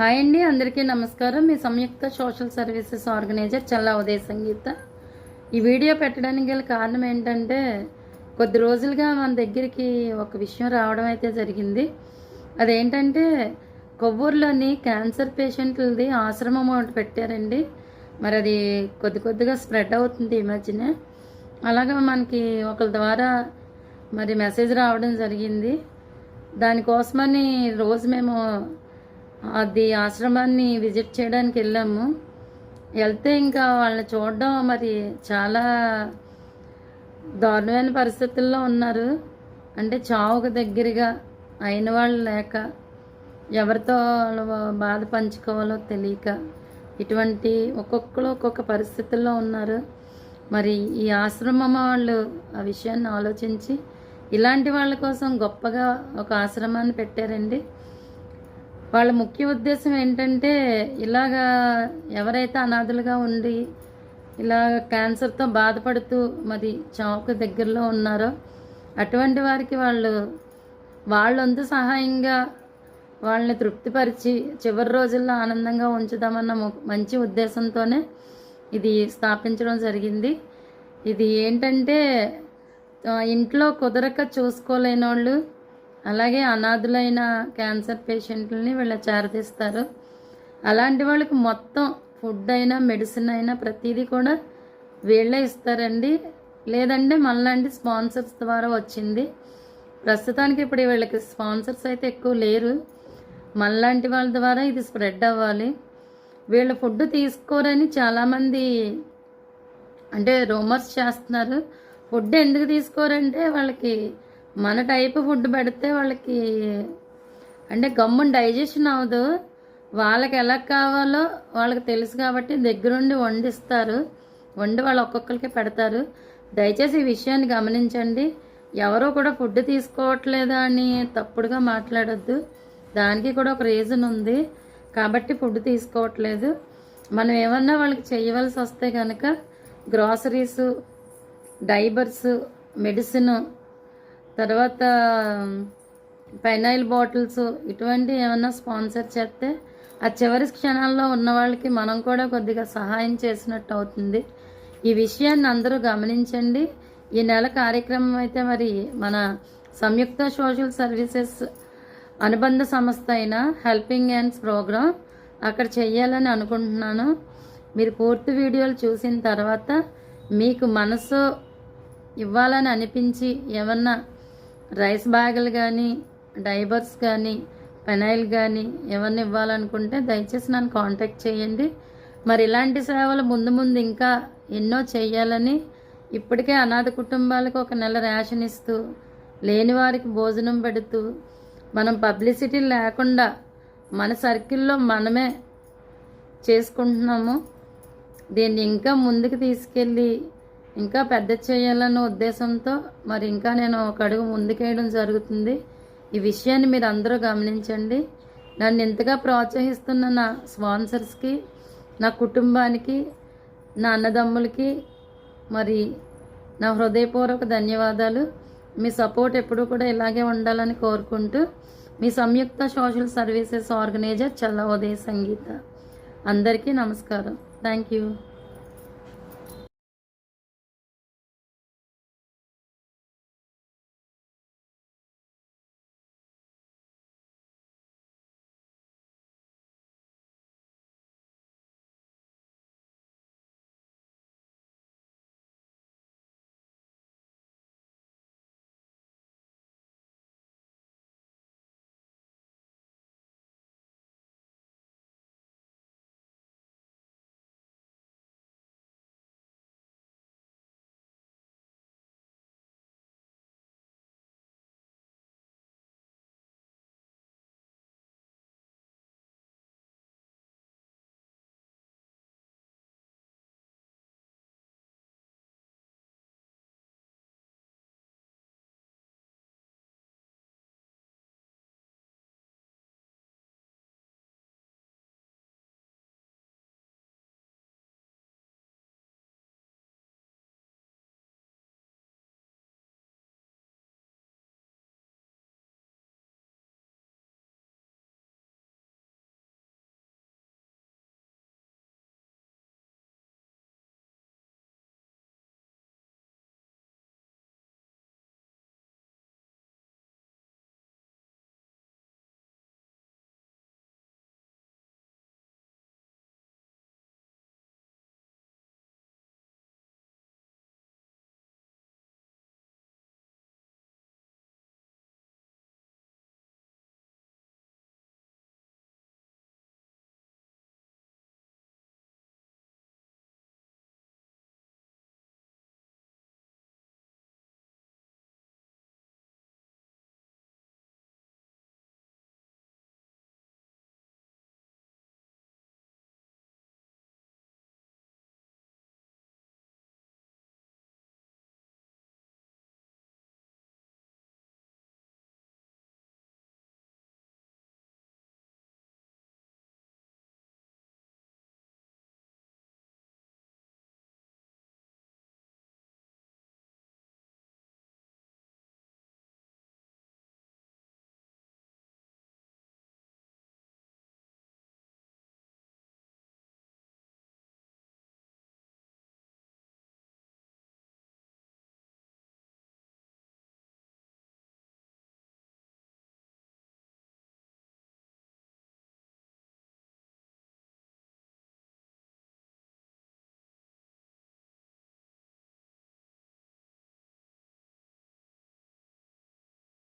Hi అండి అందరికీ నమస్కారం. మీ Samyukta social services organiser Challa Udaya Sangeetha. ఈ వీడియో పెట్టడానికి గల కారణం ఏంటంటే కొద్ది రోజులుగా మన దగ్గరికి ఒక విషయం రావడం అయితే జరిగింది. అదేంటంటే కొవ్వూరులోని క్యాన్సర్ పేషెంట్లది ఆశ్రమం ఒకటి పెట్టారండి. మరి అది కొద్ది కొద్దిగా స్ప్రెడ్ అవుతుంది ఈ మధ్యనే. అలాగా మనకి ఒకరి ద్వారా మరి మెసేజ్ రావడం జరిగింది. దానికోసమని రోజు మేము అది ఆశ్రమాన్ని విజిట్ చేయడానికి వెళ్ళాము. వెళ్తే ఇంకా వాళ్ళని చూడడం మరి చాలా దారుణమైన పరిస్థితుల్లో ఉన్నారు. అంటే చావుకు దగ్గరగా అయిన వాళ్ళు లేక ఎవరితో బాధ పంచుకోవాలో తెలియక ఇటువంటి ఒక్కొక్కరు ఒక్కొక్క పరిస్థితుల్లో ఉన్నారు. మరి ఈ ఆశ్రమం వాళ్ళు ఆ విషయాన్ని ఆలోచించి ఇలాంటి వాళ్ళ కోసం గొప్పగా ఒక ఆశ్రమాన్ని పెట్టారండి. వాళ్ళ ముఖ్య ఉద్దేశం ఏంటంటే ఇలాగా ఎవరైతే అనాథలుగా ఉండి ఇలా క్యాన్సర్తో బాధపడుతూ మరి చావుకు దగ్గరలో ఉన్నారో అటువంటి వారికి వాళ్ళు వాళ్ళంతు సహాయంగా వాళ్ళని తృప్తిపరిచి చివరి రోజుల్లో ఆనందంగా ఉంచుదామన్న మంచి ఉద్దేశంతోనే ఇది స్థాపించడం జరిగింది. ఇది ఏంటంటే ఇంట్లో కుదరక చూసుకోలేని వాళ్ళు అలాగే అనాథులైన క్యాన్సర్ పేషెంట్లని వీళ్ళ చేరదీస్తారు. అలాంటి వాళ్ళకి మొత్తం ఫుడ్ అయినా మెడిసిన్ అయినా ప్రతిదీ కూడా వీళ్ళే ఇస్తారండి. లేదంటే మనలాంటి స్పాన్సర్స్ ద్వారా వచ్చింది. ప్రస్తుతానికి ఇప్పుడు వీళ్ళకి స్పాన్సర్స్ అయితే ఎక్కువ లేరు. మనలాంటి వాళ్ళ ద్వారా ఇది స్ప్రెడ్ అవ్వాలి. వీళ్ళు ఫుడ్ తీసుకోరని చాలామంది అంటే రూమర్స్ చేస్తున్నారు. ఫుడ్ ఎందుకు తీసుకోరంటే వాళ్ళకి మన టైప్ ఫుడ్ పెడితే వాళ్ళకి అంటే గమ్మున డైజెషన్ అవ్వదు. వాళ్ళకి ఎలా కావాలో వాళ్ళకి తెలుసు కాబట్టి దగ్గరుండి వండిస్తారు. వండి వాళ్ళు ఒక్కొక్కరికి పెడతారు. దయచేసి ఈ విషయాన్ని గమనించండి. ఎవరో కూడా ఫుడ్ తీసుకోవట్లేదా అని తప్పుడుగా మాట్లాడొద్దు. దానికి కూడా ఒక రీజన్ ఉంది. కాబట్టి ఫుడ్ తీసుకోవట్లేదు. మనం ఏమన్నా వాళ్ళకి చేయవలసి వస్తే కనుక గ్రాసరీసు డైబర్స్ మెడిసిన్ తర్వాత పెనైల్ బాటిల్స్ ఇటువంటి ఏమన్నా స్పాన్సర్ చేస్తే ఆ చివరి క్షణాల్లో ఉన్న వాళ్ళకి మనం కూడా కొద్దిగా సహాయం చేసినట్టు అవుతుంది. ఈ విషయాన్ని అందరూ గమనించండి. ఈ నెల కార్యక్రమం అయితే మరి మన సంయుక్త సోషల్ సర్వీసెస్ అనుబంధ సంస్థ అయిన హెల్పింగ్ హ్యాండ్స్ ప్రోగ్రామ్ అక్కడ చేయాలని అనుకుంటున్నాను. మీరు పూర్తి వీడియోలు చూసిన తర్వాత మీకు మనసు ఇవ్వాలని అనిపించి ఏమన్నా రైస్ బ్యాగులు కానీ డైబర్స్ కానీ పెనైల్ కానీ ఏమన్నా ఇవ్వాలనుకుంటే దయచేసి నన్ను కాంటాక్ట్ చేయండి. మరి ఇలాంటి సేవలు ముందు ముందు ఇంకా ఎన్నో చేయాలని ఇప్పటికే అనాథ కుటుంబాలకు ఒక నెల రేషన్ ఇస్తూ లేని వారికి భోజనం పెడుతూ మనం పబ్లిసిటీ లేకుండా మన సర్కిల్లో మనమే చేసుకుంటున్నాము. దీన్ని ఇంకా ముందుకు తీసుకెళ్ళి ఇంకా పెద్ద చేయాలన్న ఉద్దేశంతో మరి ఇంకా నేను ఒక అడుగు ముందుకేయడం జరుగుతుంది. ఈ విషయాన్ని మీరు అందరూ గమనించండి. నన్ను ఇంతగా ప్రోత్సహిస్తున్న నా స్పాన్సర్స్కి నా కుటుంబానికి నా అన్నదమ్ములకి మరి నా హృదయపూర్వక ధన్యవాదాలు. మీ సపోర్ట్ ఎప్పుడూ కూడా ఇలాగే ఉండాలని కోరుకుంటూ మీ Samyukta social services organiser Challa Udaya Sangeetha. అందరికీ నమస్కారం. Thank you.